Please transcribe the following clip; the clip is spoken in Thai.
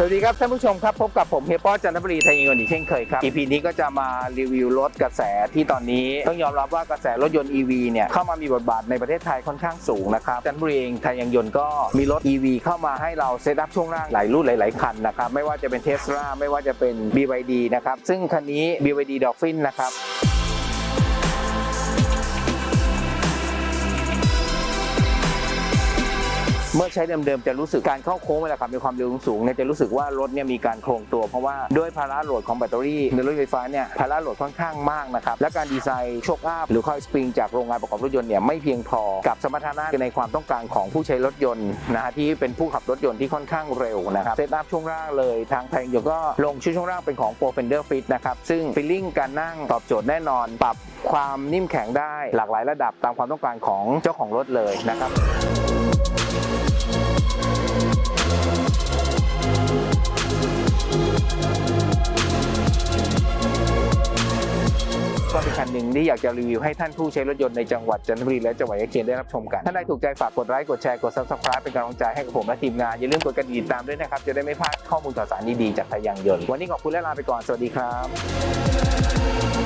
สวัสดีครับท่านผู้ชมครับ พบกับผมเฮียป้อจันทบุรีไทยยิงวันอีกเช่นเคยครับ EP นี้ก็จะมารีวิวรถกระแสที่ตอนนี้ต้องยอมรับว่ากระแสรถยนต์ EV เนี่ยเข้ามามีบทบาทในประเทศไทยค่อนข้างสูงนะครับจันทบุรีเองไทยยังยนต์ก็มีรถ EV เข้ามาให้เราเซตอัพช่วงล่างหลายรุ่นหลาย ๆ คันนะครับไม่ว่าจะเป็นเทสลาไม่ว่าจะเป็น BYD นะครับซึ่งคันนี้ BYD Dolphin นะครับ เมื่อใช้เดิมๆจะรู้สึกการเข้าโค้งเวลาขับมีความเร็วสูงเนี่ยจะรู้สึกว่ารถเนี่ยมีการโครงตัว เพราะว่าด้วยภาระโหลดของแบตเตอรี่ในรถไฟฟ้าเนี่ยภาระโหลดค่อนข้างมากนะครับและการดีไซน์โชคอัพหรือคอยสปริงจากโรงงานประกอบรถยนต์เนี่ยไม่เพียงพอกับสมรรถนะในความต้องการของผู้ใช้รถยนต์นะฮะที่เป็นผู้ขับรถยนต์ที่ค่อนข้างเร็วนะครับเซตอัพช่วงล่างเลยทางไทยยนต์ก็ลงชุดช่วงล่างเป็นของ Pro Fender Fit นะครับซึ่งฟีลลิ่งการนั่งตอบโจทย์แน่นอน ปรับความนิ่มแข็งได้หลากหลายระดับตามความต้องการของเจ้าของรถเลยนะครับ คันหนึ่งที่อยากจะรีวิวให้ท่านผู้ใช้รถยนต์ในจังหวัดจันทบุรีและจังหวัดยะเขียนได้รับชมกัน ถ้าใดถูกใจฝากกดไลค์กดแชร์กดซับสไครป์เป็นกำลังใจให้กับผมและทีมงานอย่าลืมกดกระดิ่งติดตามด้วยนะครับจะได้ไม่พลาดข้อมูลข่าวสารดีๆจากทางยางยนต์วันนี้ขอบคุณและลาไปก่อนสวัสดีครับ